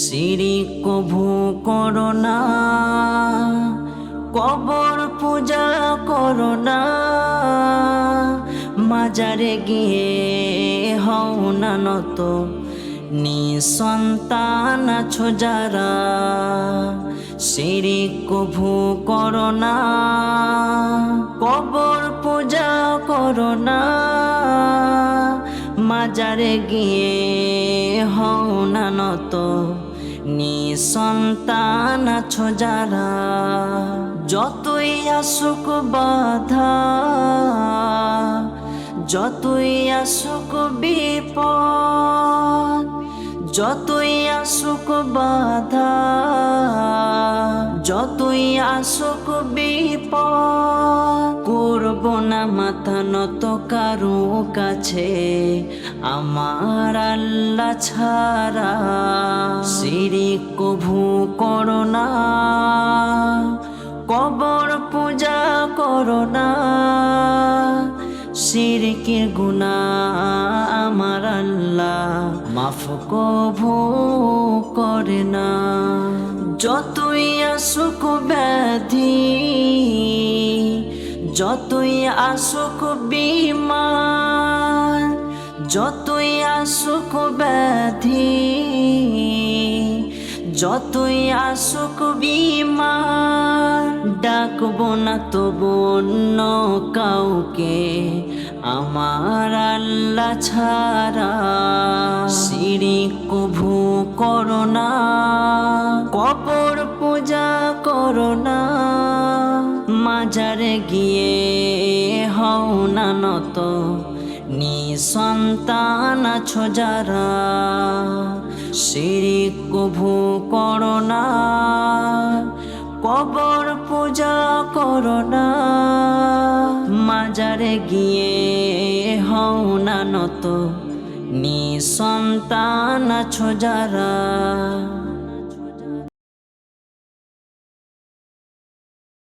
সিঁড়ি কভু করো না, কবর পূজা করো না, মাজারে গিয়ে হও না নত। নিঃসন্তান আছো যারা, সিঁড়ি কভু করো না, কবর পূজা করো না মাজারে গিয়ে হও না নত। নিঃসন্তান আছো যারা, যতই আসুক বাধা, যতই আসুক বিপদ, যতই আসুক বাধা যতই আসুক বিপদ। করব না মাথা নত কারও কাছে। আমার আল্লাহ ছাড়া সিঁড়ি কভু করো না। কবর পূজা করো না। সিরকে গুণা আমার আল্লাহ মাফ কভু যতই আসুক ব্যাধি যতই আসুক বিমান যতই আসুক ব্যাধি যতই আসুক বিমার ডাকবো না তবু অন্য কাউকে। আমার আল্লাহ ছাড়া সিঁড়ি কভু করো না, কবর পূজা করো না, মাজারে গিয়ে হও না নত। নিঃসন্তান আছো যারা, সিঁড়ি কভু করোনা কবর পূজা করোনা। মাজারে গিয়ে হও না নত নিঃসন্তান আছো যারা।